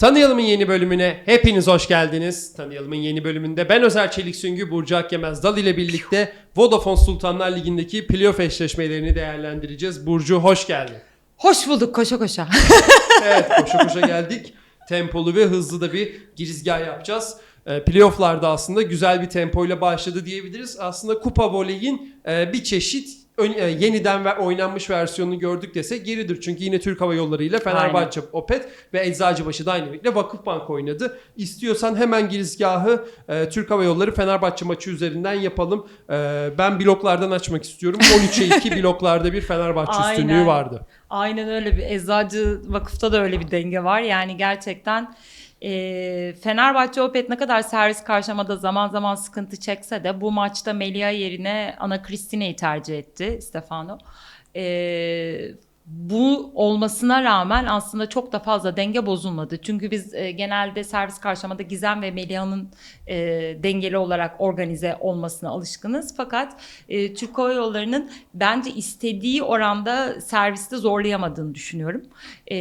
Tanıyalım'ın yeni bölümüne hepiniz hoş geldiniz. Tanıyalım'ın yeni bölümünde ben Özer Çelik Süngü, Burcu Akgemez Dal ile birlikte Vodafone Sultanlar Ligi'ndeki playoff eşleşmelerini değerlendireceğiz. Burcu hoş geldin. Hoş bulduk koşa koşa. Evet koşa koşa geldik. Tempolu ve hızlı da bir girizgah yapacağız. E, playoff'larda aslında güzel bir tempoyla başladı diyebiliriz. Aslında Kupa Voley'in e, bir çeşit ön- e, yeniden ve oynanmış versiyonunu gördük desek geridir. Çünkü yine Türk Hava Yolları ile Fenerbahçe, Opet ve Eczacıbaşı Dynamic'le Vakıfbank oynadı. İstiyorsan hemen girizgahı e, Türk Hava Yolları Fenerbahçe maçı üzerinden yapalım. E, ben bloklardan açmak istiyorum. 13'e 2 bloklarda bir Fenerbahçe Aynen. üstünlüğü vardı. Aynen öyle bir eczacı vakıfta da öyle bir denge var. Yani gerçekten e, Fenerbahçe Opet ne kadar servis karşılamada zaman zaman sıkıntı çekse de bu maçta Melia yerine Ana Cristina'yı tercih etti Stefano. E, bu olmasına rağmen aslında çok da fazla denge bozulmadı. Çünkü biz e, genelde servis karşılamada Gizem ve Melia'nın e, dengeli olarak organize olmasına alışkınız. Fakat e, Türk Hava Yolları'nın bence istediği oranda serviste zorlayamadığını düşünüyorum. E,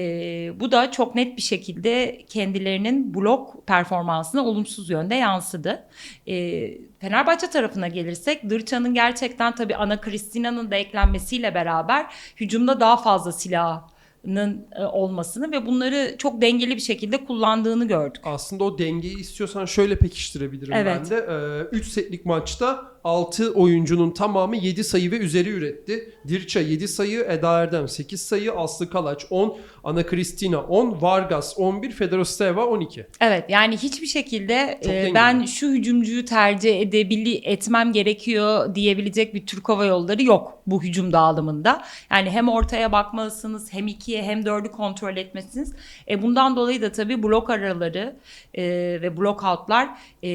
bu da çok net bir şekilde kendilerinin blok performansına olumsuz yönde yansıdı. E, Fenerbahçe tarafına gelirsek Dırça'nın gerçekten tabii Ana Cristina'nın da eklenmesiyle beraber hücumda daha fazla silahının e, olmasını ve bunları çok dengeli bir şekilde kullandığını gördük. Aslında o dengeyi istiyorsan şöyle pekiştirebilirim Evet. ben de. 3 setlik maçta 6 oyuncunun tamamı 7 sayı ve üzeri üretti. Dirça 7 sayı, Eda Erdem 8 sayı, Aslı Kalaç 10, Ana Cristina 10, Vargas 11, Federosteva 12. Evet yani hiçbir şekilde Çok e, ben şu hücumcuyu tercih edebili etmem gerekiyor diyebilecek bir Türk Hava Yolları yok bu hücum dağılımında. Yani hem ortaya bakmalısınız hem ikiye hem dördü kontrol etmesiniz. E, bundan dolayı da tabii blok araları e, ve blok outlar e,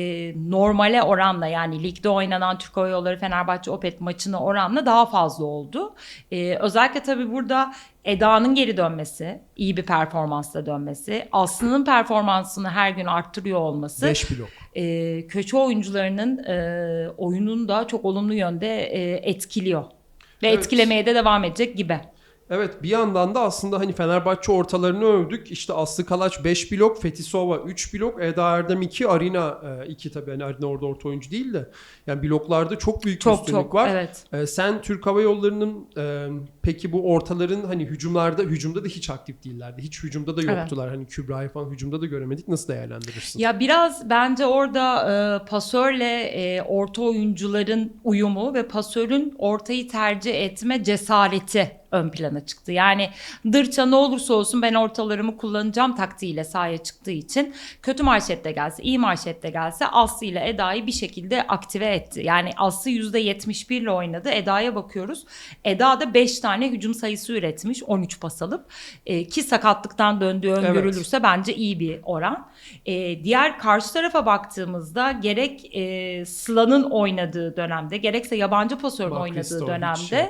normale oranla yani ligde oynanan Türk Hava Yolları Fenerbahçe Opet maçına oranla daha fazla oldu. E, özellikle tabii burada Eda'nın geri dönmesi, iyi bir performansla dönmesi, Aslı'nın performansını her gün arttırıyor olması, 5 blok. e, köşe oyuncularının e, oyununu da çok olumlu yönde e, etkiliyor. Ve Evet. etkilemeye de devam edecek gibi. Evet bir yandan da aslında hani Fenerbahçe ortalarını övdük. İşte Aslı Kalaç 5 blok, Fetisova 3 blok, Eda Erdem 2, Arina 2 tabii. Yani Arina orada orta oyuncu değil de. Yani bloklarda çok büyük Çok üstünlük çok var. evet. Ee, sen Türk Hava Yolları'nın e, peki bu ortaların hani hücumlarda hücumda da hiç aktif değillerdi. Hiç hücumda da Evet. yoktular. Hani Kübra'yı falan hücumda da göremedik. Nasıl değerlendirirsin? Ya biraz bence orada e, pasörle e, orta oyuncuların uyumu ve pasörün ortayı tercih etme cesareti ön plana çıktı. Yani Dırça ne olursa olsun ben ortalarımı kullanacağım taktiğiyle sahaya çıktığı için kötü marşette gelse, iyi marşette gelse Aslı ile Eda'yı bir şekilde aktive etti. Yani Aslı %71 ile oynadı. Eda'ya bakıyoruz. Eda da 5 tane hücum sayısı üretmiş 13 pas alıp E, ki sakatlıktan döndüğü öngörülürse bence iyi bir oran. E, diğer karşı tarafa baktığımızda gerek e, Sıla'nın oynadığı dönemde gerekse yabancı pasörün oynadığı dönemde şey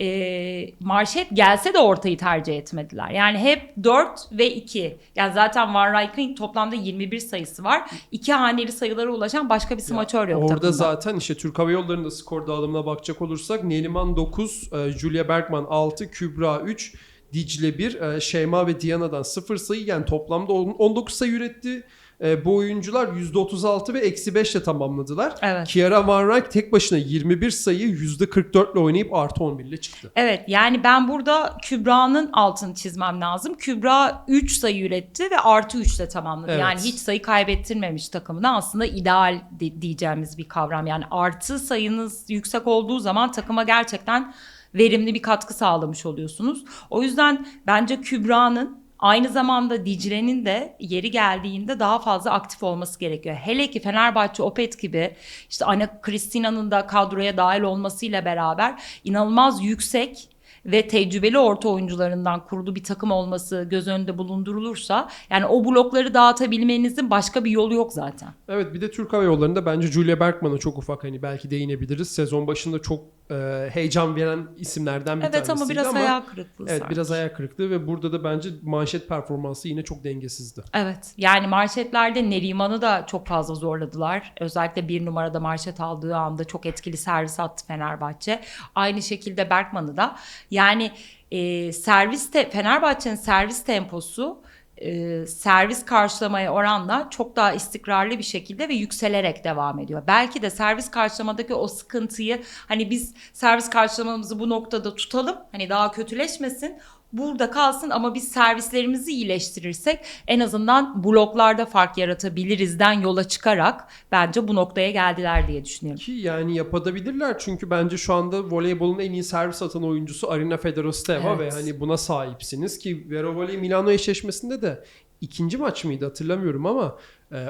e, marşet gelse de ortayı tercih etmediler. Yani hep 4 ve 2. Yani zaten Van Rijk'ın toplamda 21 sayısı var. İki haneli sayılara ulaşan başka bir smaçör yok Orada takımda. zaten işte Türk Hava Yolları'nda skor dağılımına bakacak olursak Neriman 9, e, Julia Bergman 6, Kübra 3, Dicle 1, e, Şeyma ve Diana'dan 0 sayı yani toplamda on- 19 sayı üretti. E, bu oyuncular %36 ve eksi 5 ile tamamladılar. Evet. Kiara Van Rijk tek başına 21 sayı %44 ile oynayıp artı 11 ile çıktı. Evet yani ben burada Kübra'nın altını çizmem lazım. Kübra 3 sayı üretti ve artı 3 ile tamamladı. Evet. Yani hiç sayı kaybettirmemiş takımına aslında ideal de- diyeceğimiz bir kavram. Yani artı sayınız yüksek olduğu zaman takıma gerçekten verimli bir katkı sağlamış oluyorsunuz. O yüzden bence Kübra'nın Aynı zamanda Dicle'nin de yeri geldiğinde daha fazla aktif olması gerekiyor. Hele ki Fenerbahçe Opet gibi işte Ana Cristina'nın da kadroya dahil olmasıyla beraber inanılmaz yüksek ve tecrübeli orta oyuncularından kurulu bir takım olması göz önünde bulundurulursa yani o blokları dağıtabilmenizin başka bir yolu yok zaten. Evet bir de Türk Hava Yolları'nda bence Julia Bergman'a çok ufak hani belki değinebiliriz. Sezon başında çok e, heyecan veren isimlerden bir evet tanesiydi ama biraz hayal kırıklığı Evet sanki. biraz ayak kırıklığı ve burada da bence manşet performansı yine çok dengesizdi. Evet yani marşetlerde Neriman'ı da çok fazla zorladılar. Özellikle bir numarada marşet aldığı anda çok etkili servis attı Fenerbahçe. Aynı şekilde Berkman'ı da. Yani e, servis te- Fenerbahçe'nin servis temposu e, servis karşılamaya oranla çok daha istikrarlı bir şekilde ve yükselerek devam ediyor. Belki de servis karşılamadaki o sıkıntıyı hani biz servis karşılamamızı bu noktada tutalım hani daha kötüleşmesin burada kalsın ama biz servislerimizi iyileştirirsek en azından bloklarda fark yaratabilirizden yola çıkarak bence bu noktaya geldiler diye düşünüyorum. Ki yani yapabilirler çünkü bence şu anda voleybolun en iyi servis atan oyuncusu Arina Fedorosteva Evet. ve hani buna sahipsiniz ki Vero Voley Milano eşleşmesinde de ikinci maç mıydı hatırlamıyorum ama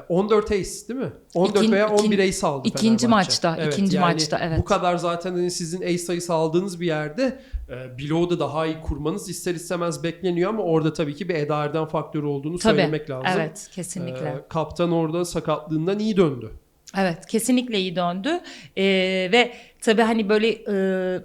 14 ace değil mi? 14 İkin- veya 11 ikin- ace aldı ikinci Fenerbahçe. maçta, ikinci maçta, evet. Bu kadar zaten hani sizin ace sayısı aldığınız bir yerde e, bloğu da daha iyi kurmanız ister istemez bekleniyor ama orada tabii ki bir Eda Erdem faktörü olduğunu Tabii. söylemek lazım. Evet, kesinlikle. E, kaptan orada sakatlığından iyi döndü. Evet kesinlikle iyi döndü Ee, ve tabii hani böyle e,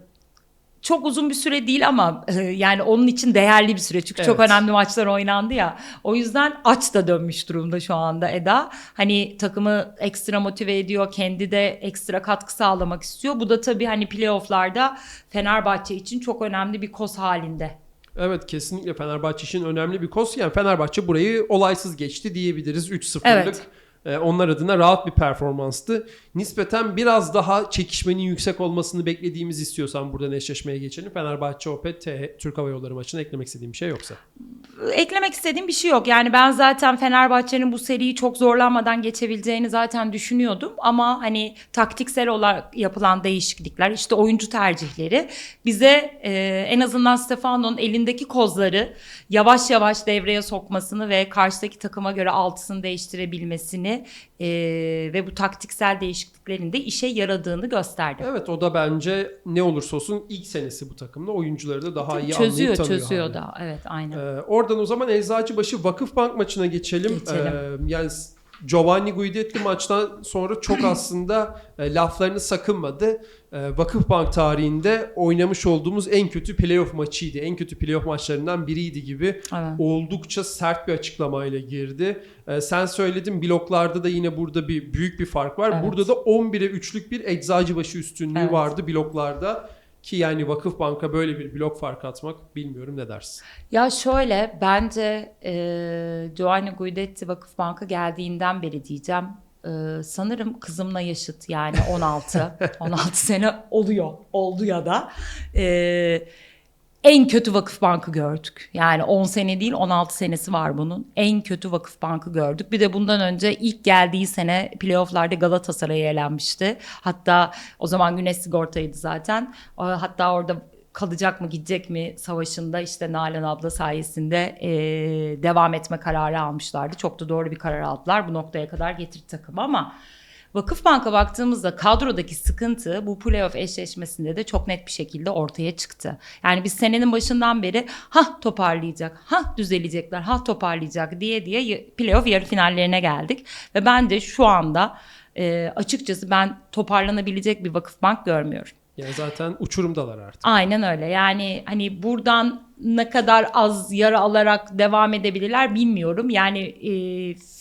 çok uzun bir süre değil ama e, yani onun için değerli bir süre çünkü çok Evet. önemli maçlar oynandı ya o yüzden aç da dönmüş durumda şu anda Eda hani takımı ekstra motive ediyor kendi de ekstra katkı sağlamak istiyor bu da tabii hani playofflarda Fenerbahçe için çok önemli bir koz halinde. Evet kesinlikle Fenerbahçe için önemli bir kos. Yani Fenerbahçe burayı olaysız geçti diyebiliriz. 3-0'lık. Evet. E, onlar adına rahat bir performanstı. Nispeten biraz daha çekişmenin yüksek olmasını beklediğimiz istiyorsan buradan eşleşmeye geçelim. Fenerbahçe Opet Türk Hava Yolları maçına eklemek istediğim bir şey yoksa. eklemek istediğim bir şey yok. Yani ben zaten Fenerbahçe'nin bu seriyi çok zorlanmadan geçebileceğini zaten düşünüyordum. Ama hani taktiksel olarak yapılan değişiklikler, işte oyuncu tercihleri bize e, en azından Stefano'nun elindeki kozları yavaş yavaş devreye sokmasını ve karşıdaki takıma göre altısını değiştirebilmesini e, ve bu taktiksel değişikliklerin de işe yaradığını gösterdi. Evet o da bence ne olursa olsun ilk senesi bu takımda oyuncuları da daha iyi çözüyor, anlayıp tanıyor. çözüyor hali. da. Evet, aynen. Ee, oradan o zaman Eczacıbaşı Vakıfbank maçına geçelim. Geçelim. Ee, yani Giovanni Guidetti maçtan sonra çok aslında e, laflarını sakınmadı. E, Vakıfbank tarihinde oynamış olduğumuz en kötü playoff maçıydı. En kötü playoff maçlarından biriydi gibi. Evet. Oldukça sert bir açıklamayla girdi. E, sen söyledin bloklarda da yine burada bir büyük bir fark var. Evet. Burada da 11'e 3'lük bir Eczacıbaşı üstünlüğü Evet. vardı bloklarda. Ki yani Vakıfbank'a böyle bir blok fark atmak bilmiyorum ne dersin? Ya şöyle bence e, Giovanni Guidetti Vakıfbank'a geldiğinden beri diyeceğim. e, sanırım kızımla yaşıt yani 16 16 sene oluyor oldu ya da E, en kötü Vakıfbank'ı gördük. Yani 10 sene değil 16 senesi var bunun. En kötü Vakıfbank'ı gördük. Bir de bundan önce ilk geldiği sene playofflarda Galatasaray'a elenmişti. Hatta o zaman Güneş Sigorta'ydı zaten. Hatta orada kalacak mı gidecek mi savaşında işte Nalan abla sayesinde e, devam etme kararı almışlardı. Çok da doğru bir karar aldılar. Bu noktaya kadar getirdi takımı ama Vakıfbank'a baktığımızda kadrodaki sıkıntı bu playoff eşleşmesinde de çok net bir şekilde ortaya çıktı. Yani biz senenin başından beri ha toparlayacak, ha düzelecekler, ha toparlayacak diye diye playoff yarı finallerine geldik. Ve ben de şu anda e, açıkçası ben toparlanabilecek bir Vakıfbank görmüyorum. Yani zaten uçurumdalar artık. Aynen öyle. Yani hani buradan ne kadar az yara alarak devam edebilirler bilmiyorum. Yani e,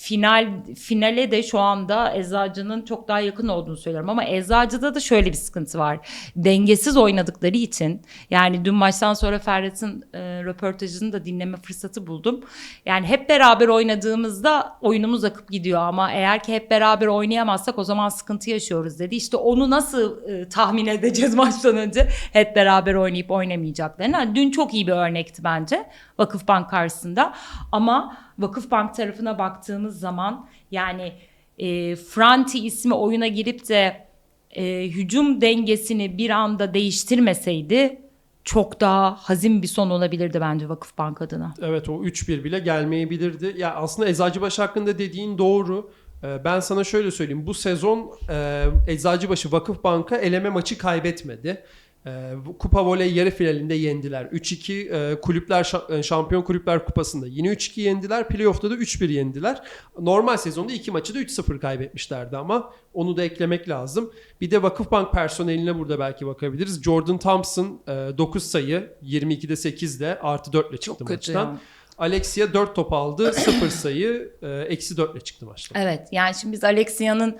final finale de şu anda Eczacı'nın çok daha yakın olduğunu söylüyorum ama Eczacı'da da şöyle bir sıkıntı var. Dengesiz oynadıkları için yani dün maçtan sonra Ferhat'ın e, röportajını da dinleme fırsatı buldum. Yani hep beraber oynadığımızda oyunumuz akıp gidiyor ama eğer ki hep beraber oynayamazsak o zaman sıkıntı yaşıyoruz dedi. İşte onu nasıl e, tahmin edeceğiz maçtan önce hep beraber oynayıp oynamayacaklarını. Dün çok iyi bir örnekti bence Vakıfbank karşısında ama Vakıfbank tarafına baktığımız zaman yani e, Franti ismi oyuna girip de e, hücum dengesini bir anda değiştirmeseydi çok daha hazin bir son olabilirdi bence Vakıfbank adına. Evet o 3-1 bile gelmeyebilirdi. Ya aslında Eczacıbaşı hakkında dediğin doğru. Ee, Ben sana şöyle söyleyeyim. Bu sezon e, Eczacıbaşı Vakıfbank'a eleme maçı kaybetmedi. Ee, bu Kupa Voley yarı finalinde yendiler. 3-2 e, kulüpler şa- e, Şampiyon Kulüpler Kupası'nda yine 3-2 yendiler. Playoff'ta da 3-1 yendiler. Normal sezonda iki maçı da 3-0 kaybetmişlerdi ama onu da eklemek lazım. Bir de Vakıfbank personeline burada belki bakabiliriz. Jordan Thompson e, 9 sayı 22'de 8'de artı 4 ile çıktı maçtan. Alexia 4 top aldı. 0 sayı. e, Eksi 4 ile çıktı maçta. Evet yani şimdi biz Alexia'nın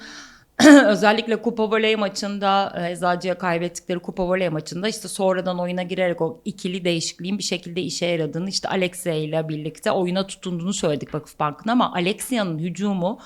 özellikle Kupa Voley maçında e, Eczacı'ya kaybettikleri Kupa Voley maçında işte sonradan oyuna girerek o ikili değişikliğin bir şekilde işe yaradığını işte Alexia ile birlikte oyuna tutunduğunu söyledik Vakıfbank'ın ama Alexia'nın hücumu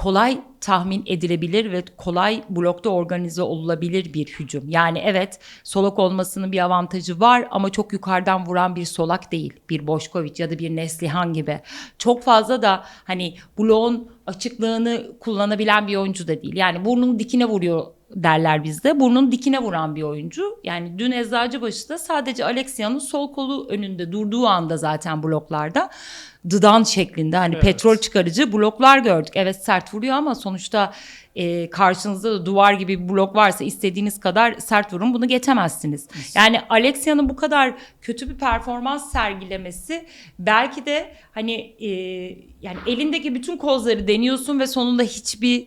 kolay tahmin edilebilir ve kolay blokta organize olabilir bir hücum. Yani evet solak olmasının bir avantajı var ama çok yukarıdan vuran bir solak değil. Bir Boşkoviç ya da bir Neslihan gibi. Çok fazla da hani bloğun açıklığını kullanabilen bir oyuncu da değil. Yani burnun dikine vuruyor derler bizde. Burnun dikine vuran bir oyuncu. Yani dün Eczacıbaşı'da sadece Alexia'nın sol kolu önünde durduğu anda zaten bloklarda dıdan şeklinde hani Evet. petrol çıkarıcı bloklar gördük. Evet sert vuruyor ama sonuçta e, karşınızda da duvar gibi bir blok varsa istediğiniz kadar sert vurun bunu geçemezsiniz. Yani Alexia'nın bu kadar kötü bir performans sergilemesi belki de hani e, yani elindeki bütün kozları deniyorsun ve sonunda hiçbir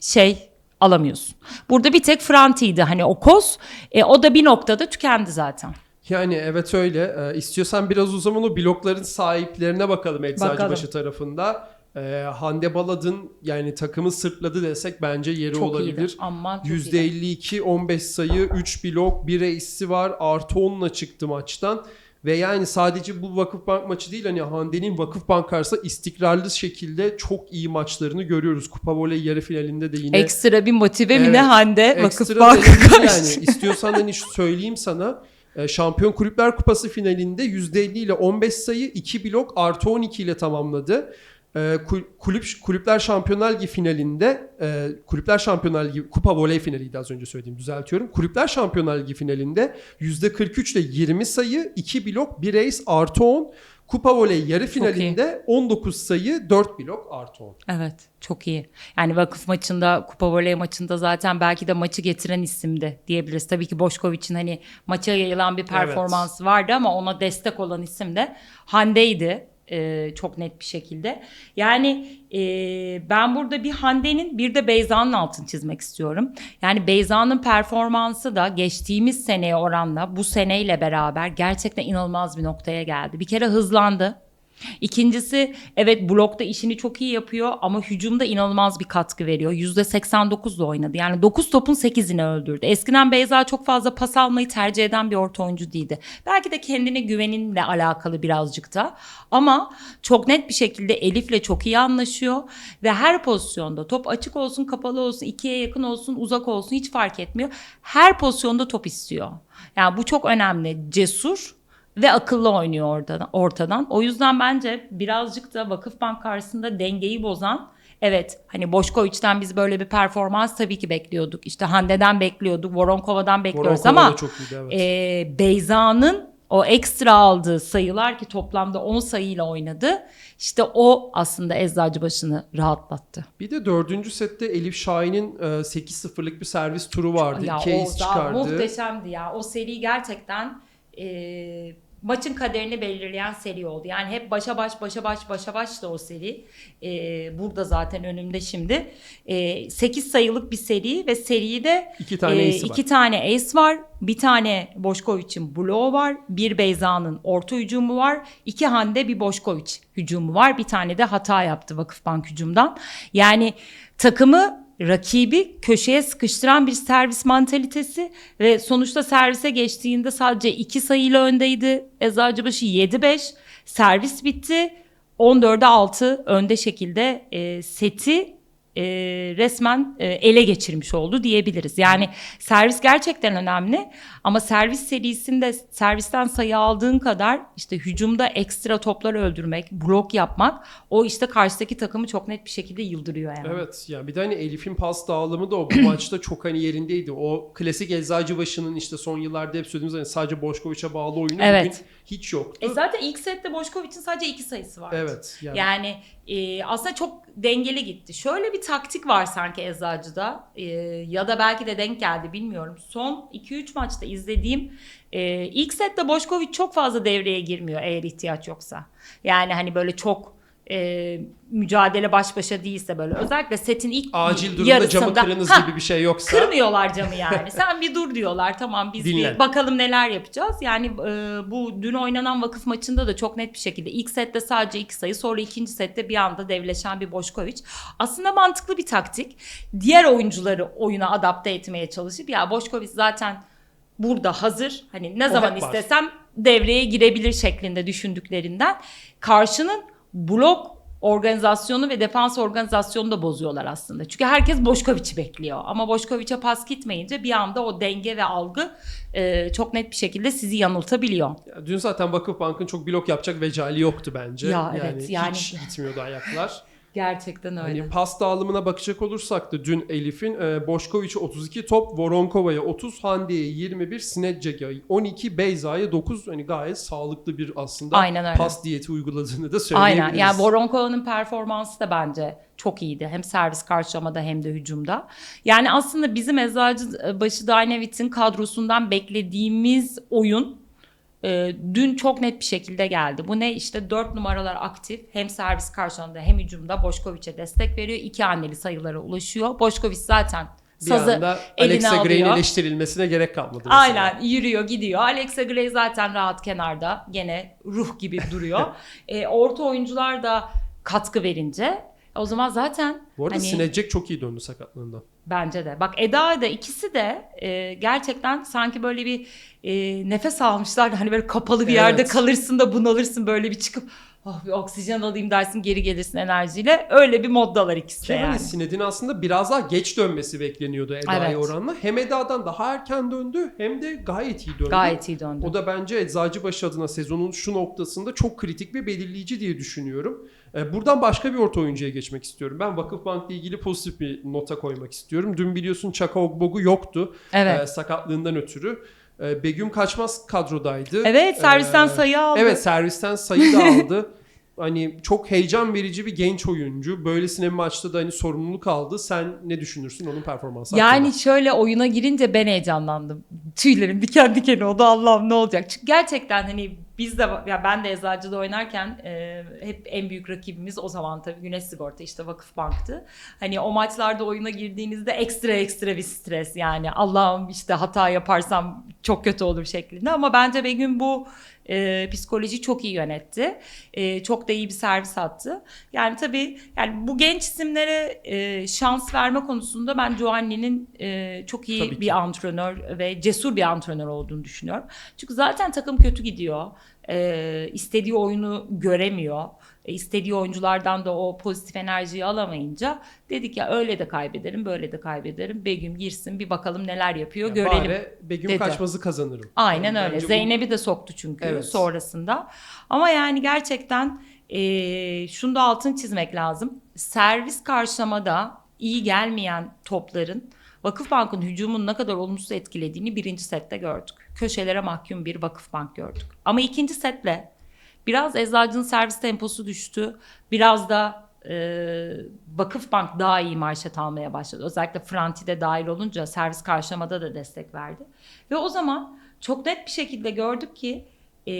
şey alamıyorsun. Burada bir tek Franti'ydi hani o koz. E, o da bir noktada tükendi zaten. Yani evet öyle. Ee, istiyorsan biraz o zaman o blokların sahiplerine bakalım Eczacıbaşı tarafında. Ee, Hande Balad'ın yani takımı sırtladı desek bence yeri Çok olabilir. iyiydi. Aman çok iyiydi. %52 15 sayı 3 blok 1 ace'i var artı 10'la çıktı maçtan. Ve yani sadece bu Vakıfbank maçı değil hani Hande'nin Vakıfbank karşısında istikrarlı şekilde çok iyi maçlarını görüyoruz. Kupa voley yarı finalinde de yine Ekstra bir motive mi ne Evet, Hande Vakıfbank karşı. yani istiyorsan hani söyleyeyim sana e, Şampiyon Kulüpler Kupası finalinde %50 ile 15 sayı 2 blok artı 12 ile tamamladı. E, kul- Kulüp Kulüpler Şampiyonlar Ligi finalinde e, Kulüpler Şampiyonlar Ligi Kupa Voley finaliydi az önce söylediğim düzeltiyorum. Kulüpler Şampiyonlar Ligi finalinde %43 ile 20 sayı 2 blok 1 ace artı 10 Kupa Voley yarı finalinde 19 sayı 4 blok artı 10. Evet çok iyi. Yani vakıf maçında kupa voley maçında zaten belki de maçı getiren isimdi diyebiliriz. Tabii ki Boşkoviç'in hani maça yayılan bir performansı vardı ama ona destek olan isim de Hande'ydi. Ee, çok net bir şekilde. Yani e, ben burada bir Hande'nin bir de Beyza'nın altını çizmek istiyorum. Yani Beyza'nın performansı da geçtiğimiz seneye oranla bu seneyle beraber gerçekten inanılmaz bir noktaya geldi. Bir kere hızlandı. İkincisi evet blokta işini çok iyi yapıyor ama hücumda inanılmaz bir katkı veriyor. %89'la oynadı. Yani 9 topun 8'ini öldürdü. Eskiden Beyza çok fazla pas almayı tercih eden bir orta oyuncu değildi. Belki de kendine güveninle alakalı birazcık da. Ama çok net bir şekilde Elif'le çok iyi anlaşıyor ve her pozisyonda top açık olsun, kapalı olsun, ikiye yakın olsun, uzak olsun hiç fark etmiyor. Her pozisyonda top istiyor. Yani bu çok önemli. Cesur ve akıllı oynuyor ortadan, ortadan. O yüzden bence birazcık da Vakıfbank karşısında dengeyi bozan Evet hani Boşkoviç'ten biz böyle bir performans tabii ki bekliyorduk. İşte Hande'den bekliyorduk, Voronkova'dan bekliyoruz Voronkova ama çok iyiydi evet. e, Beyza'nın o ekstra aldığı sayılar ki toplamda 10 sayıyla oynadı. İşte o aslında Eczacıbaşı'nı rahatlattı. Bir de dördüncü sette Elif Şahin'in e, 8-0'lık bir servis turu vardı. Ya İki o çıkardı. muhteşemdi ya. O seri gerçekten e, maçın kaderini belirleyen seri oldu. Yani hep başa baş başa baş başa baş da o seri. E, burada zaten önümde şimdi. E, 8 sayılık bir seri ve seride İki tane e, ace'i var. iki tane ace var. Bir tane Boşkoviç'in bloğu var. Bir Beyza'nın orta hücumu var. İki Hande bir Boşkoviç hücumu var. Bir tane de hata yaptı Vakıfbank hücumdan. Yani takımı rakibi köşeye sıkıştıran bir servis mantalitesi ve sonuçta servise geçtiğinde sadece iki sayıyla öndeydi. Eczacıbaşı 7-5 servis bitti. 14'e 6 önde şekilde e, seti e, resmen e, ele geçirmiş oldu diyebiliriz. Yani servis gerçekten önemli ama servis serisinde servisten sayı aldığın kadar işte hücumda ekstra toplar öldürmek, blok yapmak o işte karşıdaki takımı çok net bir şekilde yıldırıyor yani. Evet yani bir de hani Elif'in pas dağılımı da o bu maçta çok hani yerindeydi. O klasik Eczacıbaşı'nın işte son yıllarda hep söylediğimiz hani sadece Boşkoviç'e bağlı oyunu Evet. bugün hiç yoktu. E zaten ilk sette Boşkoviç'in sadece iki sayısı vardı. evet yani, Yani e, aslında çok dengeli gitti. Şöyle bir taktik var sanki Eczacı'da e, ya da belki de denk geldi bilmiyorum. Son 2-3 maçta izlediğim e, ilk sette Boşkoviç çok fazla devreye girmiyor eğer ihtiyaç yoksa. Yani hani böyle çok e, mücadele baş başa değilse böyle özellikle setin ilk Acil durumda yarısında camı kırınız Hah, gibi bir şey yoksa. Kırmıyorlar camı yani. Sen bir dur diyorlar. Tamam biz Dinlen. bir bakalım neler yapacağız. Yani e, bu dün oynanan vakıf maçında da çok net bir şekilde ilk sette sadece iki sayı sonra ikinci sette bir anda devleşen bir Boşkoviç. Aslında mantıklı bir taktik. Diğer oyuncuları oyuna adapte etmeye çalışıp ya Boşkoviç zaten burada hazır. Hani ne O zaman var. istesem devreye girebilir şeklinde düşündüklerinden karşının blok organizasyonu ve defans organizasyonu da bozuyorlar aslında. Çünkü herkes Boşkoviç'i bekliyor. Ama Boşkoviç'e pas gitmeyince bir anda o denge ve algı e, çok net bir şekilde sizi yanıltabiliyor. Ya Dün zaten Vakıfbank'ın çok blok yapacak vecali yoktu bence. Ya evet, yani- Hiç gitmiyordu ayaklar. Gerçekten öyle. Hani pas dağılımına bakacak olursak da dün Elif'in e, Boşkoviç'e 32 top, Voronkova'ya 30, Hande'ye 21, Sinecek'e 12, Beyza'ya 9. Hani gayet sağlıklı bir aslında Aynen öyle. pas diyeti uyguladığını da söyleyebiliriz. Aynen. Yani Voronkova'nın performansı da bence çok iyiydi. Hem servis karşılamada hem de hücumda. Yani aslında bizim Eczacıbaşı Dynavit'in kadrosundan beklediğimiz oyun e, dün çok net bir şekilde geldi. Bu ne? İşte 4 numaralar aktif. Hem servis karşılamada hem hücumda Boşkoviç'e destek veriyor. İki haneli sayılara ulaşıyor. Boşkoviç zaten bir sazı anda eline Alexa Gray'in eleştirilmesine gerek kalmadı. mesela. Aynen yürüyor gidiyor. Alexa Gray zaten rahat kenarda gene ruh gibi duruyor. e, orta oyuncular da katkı verince o zaman zaten Bu arada hani, Sinecek çok iyi döndü sakatlığından. bence de. Bak Eda da ikisi de e, gerçekten sanki böyle bir e, nefes almışlar. Hani böyle kapalı bir yerde Evet. kalırsın da bunalırsın böyle bir çıkıp oh bir oksijen alayım dersin geri gelirsin enerjiyle. Öyle bir moddalar ikisi de yani. Sined'in aslında biraz daha geç dönmesi bekleniyordu Eda'ya Evet. oranla. Hem Eda'dan daha erken döndü hem de gayet iyi döndü. Gayet iyi döndü. O da bence Eczacıbaşı adına sezonun şu noktasında çok kritik ve belirleyici diye düşünüyorum. Buradan başka bir orta oyuncuya geçmek istiyorum. Ben Vakıfbank'la ilgili pozitif bir nota koymak istiyorum. Dün biliyorsun Çaka Ogbogu yoktu Evet. sakatlığından ötürü. Ee, Begüm Kaçmaz kadrodaydı. Evet servisten Ee, sayı aldı. Evet servisten sayı da aldı. hani çok heyecan verici bir genç oyuncu. Böylesine bir maçta da hani sorumluluk aldı. Sen ne düşünürsün onun performansı Yani hakkında? şöyle oyuna girince ben heyecanlandım. Tüylerim diken diken oldu Allah'ım ne olacak. Çünkü gerçekten hani biz de ya ben de eczacıda oynarken e, hep en büyük rakibimiz o zaman tabii Güneş Sigorta işte Vakıfbank'tı. Hani o maçlarda oyuna girdiğinizde ekstra ekstra bir stres yani Allah'ım işte hata yaparsam çok kötü olur şeklinde ama bence Begüm bu e, psikoloji çok iyi yönetti. E, çok da iyi bir servis attı. Yani tabii yani bu genç isimlere e, şans verme konusunda ben Giovanni'nin e, çok iyi Tabii ki. bir antrenör ve cesur bir antrenör olduğunu düşünüyorum. Çünkü zaten takım kötü gidiyor. E, istediği oyunu göremiyor. E, istediği oyunculardan da o pozitif enerjiyi alamayınca dedik ya öyle de kaybederim böyle de kaybederim. Begüm girsin bir bakalım neler yapıyor Ya görelim. Bari Begüm dedi. Kaçmaz'ı kazanırım. Aynen Yani öyle. bence bu- Zeynep'i de soktu çünkü Evet. sonrasında. Ama yani gerçekten eee şunu da altın çizmek lazım. Servis karşılamada iyi gelmeyen topların Vakıfbank'ın hücumunu ne kadar olumsuz etkilediğini birinci sette gördük. Köşelere mahkum bir Vakıfbank gördük. Ama ikinci setle biraz Eczacı'nın servis temposu düştü. Biraz da e, Vakıfbank daha iyi marşet almaya başladı. Özellikle Franti de dahil olunca servis karşılamada da destek verdi. Ve o zaman çok net bir şekilde gördük ki e,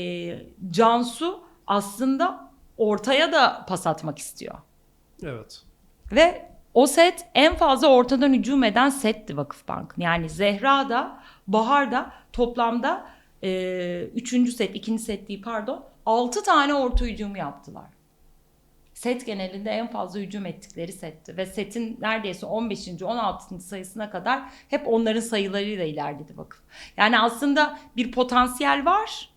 Cansu aslında ortaya da pas atmak istiyor. Evet. Ve o set en fazla ortadan hücum eden setti Vakıfbank. Yani Zehra da Bahar da toplamda e, üçüncü set, ikinci set değil pardon, altı tane orta hücum yaptılar. Set genelinde en fazla hücum ettikleri setti. Ve setin neredeyse 15. 16. sayısına kadar hep onların sayılarıyla ilerledi vakıf. Yani aslında bir potansiyel var.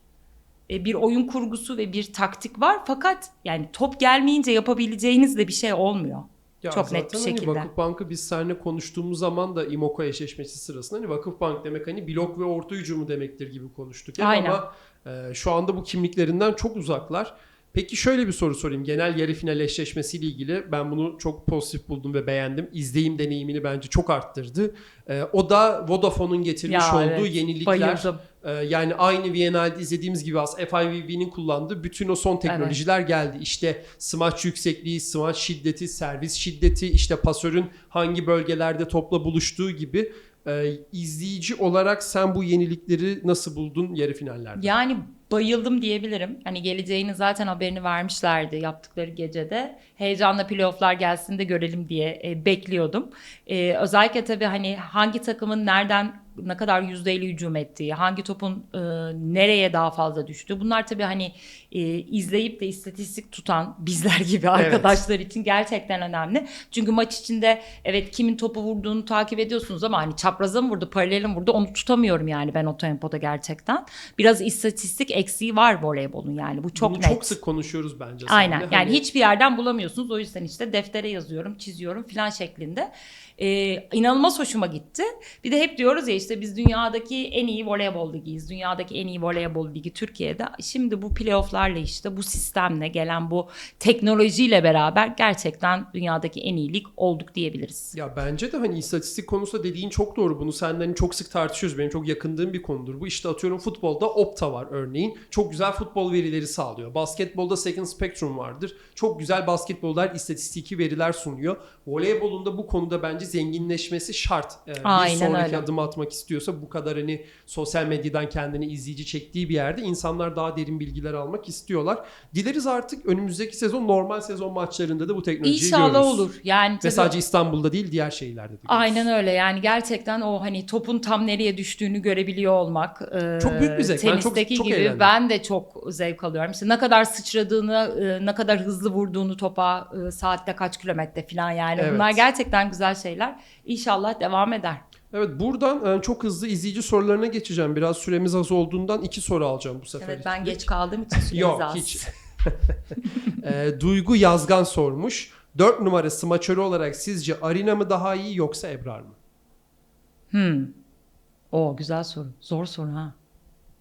e, Bir oyun kurgusu ve bir taktik var. Fakat yani top gelmeyince yapabileceğiniz de bir şey olmuyor. Ya Çok net bir zaten şekilde. Hani Vakıfbank'ı biz seninle konuştuğumuz zaman da İMOKA eşleşmesi sırasında hani Vakıfbank demek hani blok ve orta hücumu demektir gibi konuştuk. Aynen. Ama e, şu anda bu kimliklerinden çok uzaklar. Peki şöyle bir soru sorayım. Genel yarı final eşleşmesiyle ilgili ben bunu çok pozitif buldum ve beğendim. İzleyim deneyimini bence çok arttırdı. E, o da Vodafone'un getirmiş Ya olduğu evet, yenilikler. Bayıldım. Ee, yani aynı VNL'de izlediğimiz gibi aslında FIVB'nin kullandığı bütün o son teknolojiler geldi. İşte smaç yüksekliği, smaç şiddeti, servis şiddeti, işte pasörün hangi bölgelerde topla buluştuğu gibi Ee, izleyici olarak sen bu yenilikleri nasıl buldun yarı finallerde? Yani bayıldım diyebilirim. Hani geleceğini zaten haberini vermişlerdi yaptıkları gecede. Heyecanla playofflar gelsin de görelim diye e, bekliyordum. E, özellikle tabii hani hangi takımın nereden ne kadar yüzdeyle hücum ettiği, hangi topun e, nereye daha fazla düştüğü. Bunlar tabii hani e, izleyip de istatistik tutan bizler gibi arkadaşlar için gerçekten önemli. Çünkü maç içinde evet kimin topu vurduğunu takip ediyorsunuz ama hani çapraza mı vurdu, paralel mi vurdu onu tutamıyorum yani ben o tempoda gerçekten. Biraz istatistik eksiği var voleybolun yani bu çok Bunu net. çok sık konuşuyoruz bence. Aynen yani Hani hiçbir yerden bulamıyorsunuz o yüzden işte deftere yazıyorum çiziyorum filan şeklinde. Ee, inanılmaz hoşuma gitti. Bir de hep diyoruz ya işte biz dünyadaki en iyi voleybol ligiyiz. Dünyadaki en iyi voleybol ligi Türkiye'de. Şimdi bu playofflarla işte bu sistemle gelen bu teknolojiyle beraber gerçekten dünyadaki en iyi lig olduk diyebiliriz. Ya bence de hani istatistik konusunda dediğin çok doğru. Bunu senden hani çok sık tartışıyoruz. Benim çok yakındığım bir konudur. Bu işte atıyorum futbolda Opta var örneğin. Çok güzel futbol verileri sağlıyor. Basketbolda Second Spectrum vardır. Çok güzel basketbollar istatistiki veriler sunuyor. Voleybolun da bu konuda bence zenginleşmesi şart. Ee, Aynen bir sonraki öyle. adım atmak istiyorsa bu kadar hani sosyal medyadan kendini izleyici çektiği bir yerde insanlar daha derin bilgiler almak istiyorlar. Dileriz artık önümüzdeki sezon normal sezon maçlarında da bu teknolojiyi İnşallah görürüz. olur. Yani Ve tabii- sadece İstanbul'da değil diğer şehirlerde de görürüz. Aynen öyle yani gerçekten o hani topun tam nereye düştüğünü görebiliyor olmak. e, Çok büyük bir zevk. Ben çok- Tenisteki çok gibi eğlendim. ben de çok zevk alıyorum. İşte ne kadar sıçradığını, e, ne kadar hızlı vurduğunu topa e, saatte kaç kilometre falan yani. Evet. Bunlar gerçekten güzel şeyler. İnşallah devam eder. Evet buradan e, çok hızlı izleyici sorularına geçeceğim. Biraz süremiz az olduğundan iki soru alacağım bu sefer. Evet ben geç kaldığım için süremiz Yok az. hiç. E, Duygu Yazgan sormuş. 4 numara smaçörü olarak sizce Arina mı daha iyi yoksa Ebrar mı? Hmm. O güzel soru. Zor soru ha.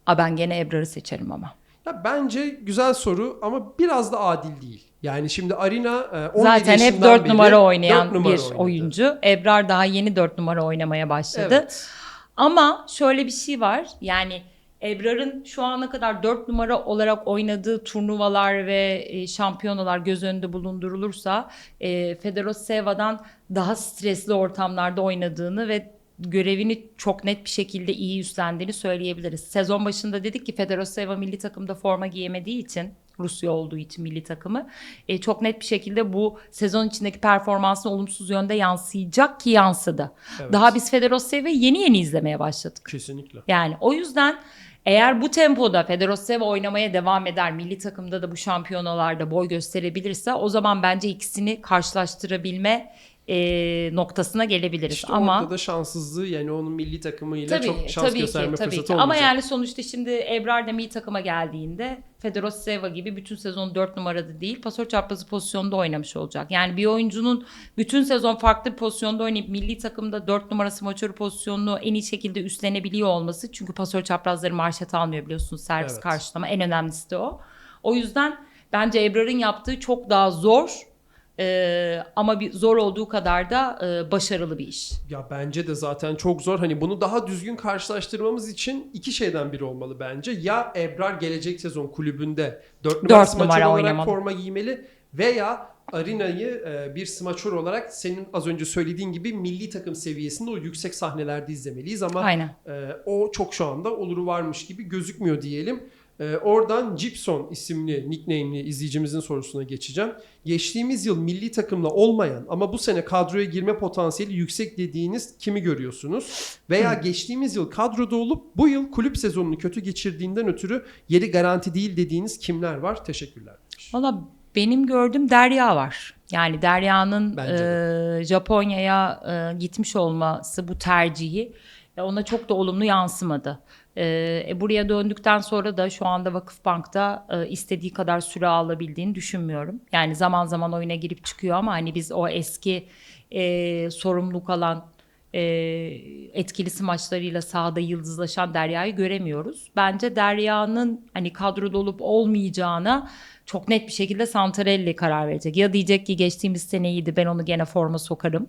A ben gene Ebrar'ı seçerim ama. Ya bence güzel soru ama biraz da adil değil. Yani şimdi Arina e, 17 Zaten hep yaşından 4 beri numara oynayan dört numara bir oynadı. oyuncu. Ebrar daha yeni 4 numara oynamaya başladı. Evet. Ama şöyle bir şey var. Yani Ebrar'ın şu ana kadar 4 numara olarak oynadığı turnuvalar ve e, şampiyonalar göz önünde bulundurulursa e, Fedoroseva'dan daha stresli ortamlarda oynadığını ve görevini çok net bir şekilde iyi üstlendiğini söyleyebiliriz. Sezon başında dedik ki Fedoroseva milli takımda forma giyemediği için Rusya olduğu için milli takımı e, çok net bir şekilde bu sezon içindeki performansına olumsuz yönde yansıyacak ki yansıdı. Evet. Daha biz Fedoroseva'yı yeni yeni izlemeye başladık. Kesinlikle. Yani o yüzden eğer bu tempoda Fedoroseva oynamaya devam eder, milli takımda da bu şampiyonalarda boy gösterebilirse o zaman bence ikisini karşılaştırabilme e, noktasına gelebiliriz. İşte Ama orada da şanssızlığı yani onun milli takımıyla tabii, çok şans tabii gösterme ki, tabii fırsatı ki. olmayacak. Ama yani sonuçta şimdi Ebrar da milli takıma geldiğinde Fedoroseva gibi bütün sezon 4 numarada değil pasör çaprazı pozisyonda oynamış olacak. Yani bir oyuncunun bütün sezon farklı bir pozisyonda oynayıp milli takımda 4 numarası maçörü pozisyonunu en iyi şekilde üstlenebiliyor olması. Çünkü pasör çaprazları marşet almıyor biliyorsunuz servis Evet. karşılama en önemlisi de o. O yüzden bence Ebrar'ın yaptığı çok daha zor ee, ama bir zor olduğu kadar da e, başarılı bir iş. Ya bence de zaten çok zor. Hani bunu daha düzgün karşılaştırmamız için iki şeyden biri olmalı bence. Ya Ebrar gelecek sezon kulübünde 4 numara Dört smaçör numara olarak oynamalı. forma giymeli veya Arina'yı e, bir smaçör olarak senin az önce söylediğin gibi milli takım seviyesinde o yüksek sahnelerde izlemeliyiz ama Aynen. e, o çok şu anda oluru varmış gibi gözükmüyor diyelim. E, oradan Gibson isimli nickname'li izleyicimizin sorusuna geçeceğim. Geçtiğimiz yıl milli takımla olmayan ama bu sene kadroya girme potansiyeli yüksek dediğiniz kimi görüyorsunuz? Veya geçtiğimiz yıl kadroda olup bu yıl kulüp sezonunu kötü geçirdiğinden ötürü yeri garanti değil dediğiniz kimler var? Teşekkürler. Valla benim gördüğüm Derya var. Yani Derya'nın e, Japonya'ya e, gitmiş olması bu tercihi ona çok da olumlu yansımadı. E, e, buraya döndükten sonra da şu anda Vakıfbank'ta e, istediği kadar süre alabildiğini düşünmüyorum. Yani zaman zaman oyuna girip çıkıyor ama hani biz o eski e, sorumluluk alan e, etkili smaçlarıyla sahada yıldızlaşan Derya'yı göremiyoruz. Bence Derya'nın hani kadroda olup olmayacağına çok net bir şekilde Santarelli karar verecek. Ya diyecek ki geçtiğimiz sene iyiydi ben onu gene forma sokarım.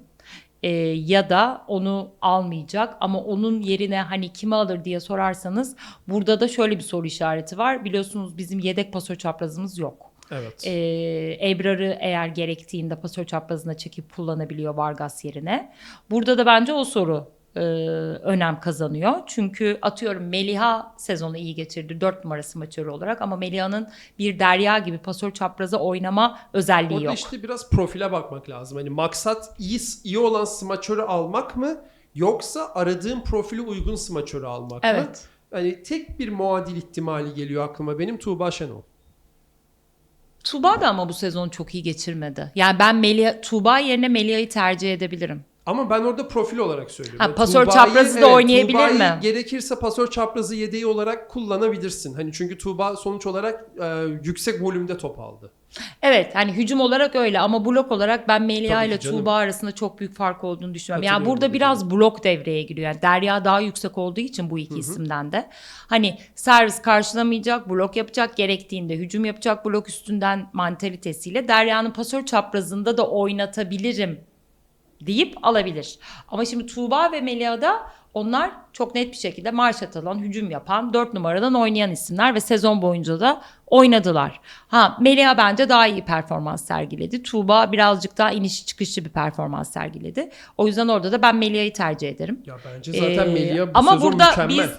E, ya da onu almayacak ama onun yerine hani kimi alır diye sorarsanız burada da şöyle bir soru işareti var. Biliyorsunuz bizim yedek pasör çaprazımız yok. Evet. Ee, Ebrar'ı eğer gerektiğinde pasör çaprazına çekip kullanabiliyor Vargas yerine. Burada da bence o soru e, önem kazanıyor. Çünkü atıyorum Meliha sezonu iyi geçirdi 4 numara smaçörü olarak ama Meliha'nın bir derya gibi pasör çapraza oynama özelliği Orada yok. işte biraz profile bakmak lazım. Hani maksat iyi iyi olan smaçörü almak mı yoksa aradığın profile uygun smaçörü almak mı? Evet. Hani tek bir muadil ihtimali geliyor aklıma benim Tuğba Şenol. Tuğba da ama bu sezon çok iyi geçirmedi. Yani ben Melia, Tuğba yerine Melia'yı tercih edebilirim. Ama ben orada profil olarak söylüyorum. Ha, pasör Tuğba'yı- çaprazı da oynayabilir Tuğba'yı mi? Gerekirse pasör çaprazı yedeği olarak kullanabilirsin. Hani çünkü Tuğba sonuç olarak e, yüksek volümde top aldı. Evet hani hücum olarak öyle ama blok olarak ben Melia Tabii ile ki canım. Tuğba arasında çok büyük fark olduğunu düşünüyorum. Yani Katılıyorum burada bu biraz blok devreye giriyor. Yani Derya daha yüksek olduğu için bu iki isimden de. Hani servis karşılamayacak, blok yapacak, gerektiğinde hücum yapacak blok üstünden mantalitesiyle Derya'nın pasör çaprazında da oynatabilirim deyip alabilir. Ama şimdi Tuğba ve Melia'da onlar çok net bir şekilde marş atılan, hücum yapan, 4 numaradan oynayan isimler ve sezon boyunca da oynadılar. Ha Melia bence daha iyi performans sergiledi. Tuğba birazcık daha iniş çıkışlı bir performans sergiledi. O yüzden orada da ben Melia'yı tercih ederim. Ya bence zaten Ee, Melia bu ama sezon burada mükemmel. biz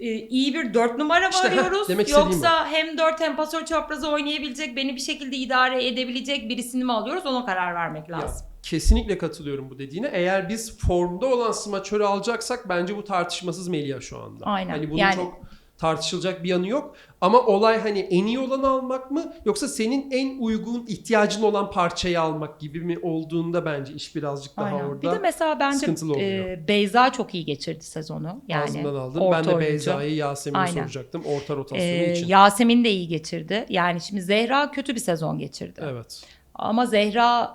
e, iyi bir dört numara mı İşte, arıyoruz? demek Yoksa hem dört hem pasör çaprazı oynayabilecek, beni bir şekilde idare edebilecek birisini mi alıyoruz? Ona karar vermek Ya, lazım. Kesinlikle katılıyorum bu dediğine. Eğer biz formda olan smaçörü alacaksak bence bu tartışmasız Melia şu anda. Aynen. Hani bunun Yani- çok tartışılacak bir yanı yok. Ama olay hani en iyi olanı almak mı yoksa senin en uygun ihtiyacın olan parçayı almak gibi mi olduğunda bence iş birazcık daha Aynen. orada Bir de mesela bence e, Beyza çok iyi geçirdi sezonu. Yani ağzımdan aldın. orta Ben de. Beyza'yı Yasemin'i Aynen. soracaktım orta rotasyonu E, için. Yasemin de iyi geçirdi. Yani şimdi Zehra kötü bir sezon geçirdi. Evet. Ama Zehra'yı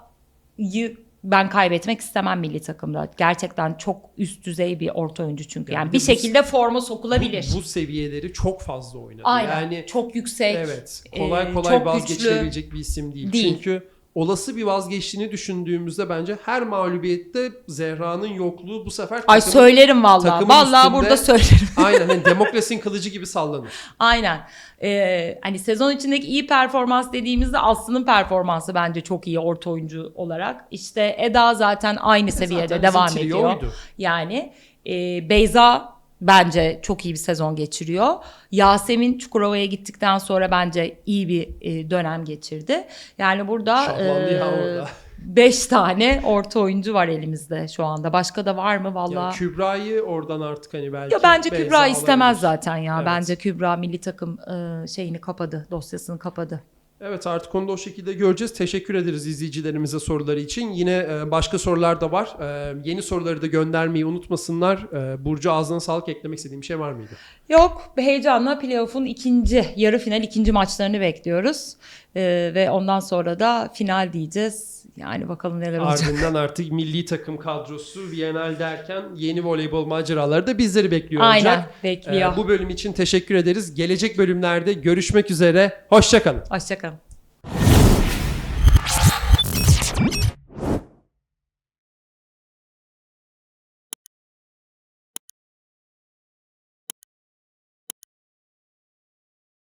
ben kaybetmek istemem milli takımda. Gerçekten çok üst düzey bir orta oyuncu çünkü. Yani Yani bir bu- şekilde forma sokulabilir. Bu, bu seviyeleri çok fazla oynadı. Aynen. Yani çok yüksek. Evet. Kolay e, kolay çok vazgeçilebilecek bir isim değil. Değil. Çünkü olası bir vazgeçtiğini düşündüğümüzde bence her mağlubiyette Zehra'nın yokluğu bu sefer Ay takımın- söylerim vallahi. Vallahi üstünde- burada söylerim. Aynen hani Demokras'in kılıcı gibi sallanır. Aynen. Ee, hani sezon içindeki iyi performans dediğimizde Aslı'nın performansı bence çok iyi orta oyuncu olarak. İşte Eda zaten aynı seviyede Zaten devam ediyor. oydu. Yani e, Beyza bence çok iyi bir sezon geçiriyor. Yasemin Çukurova'ya gittikten sonra bence iyi bir e, dönem geçirdi. Yani burada Şahlandı ya e, orada. beş tane orta oyuncu var elimizde şu anda. Başka da var mı valla? Kübra'yı oradan artık hani belki Ya bence Kübra istemez zaten ya. Evet. Bence Kübra milli takım e, şeyini kapadı, dosyasını kapadı. Evet artık onu da o şekilde göreceğiz. Teşekkür ederiz izleyicilerimize soruları için. Yine e, başka sorular da var. E, Yeni soruları da göndermeyi unutmasınlar. E, Burcu ağzına sağlık eklemek istediğim bir şey var mıydı? Yok, heyecanla playoff'un ikinci, yarı final ikinci maçlarını bekliyoruz. E, ve ondan sonra da final diyeceğiz. Yani bakalım neler olacak. Ardından artık milli takım kadrosu Viyanal derken yeni voleybol maceraları da bizleri bekliyor Aynen, olacak. bekliyor. Ee, bu bölüm için teşekkür ederiz. Gelecek bölümlerde görüşmek üzere. Hoşçakalın. Hoşçakalın.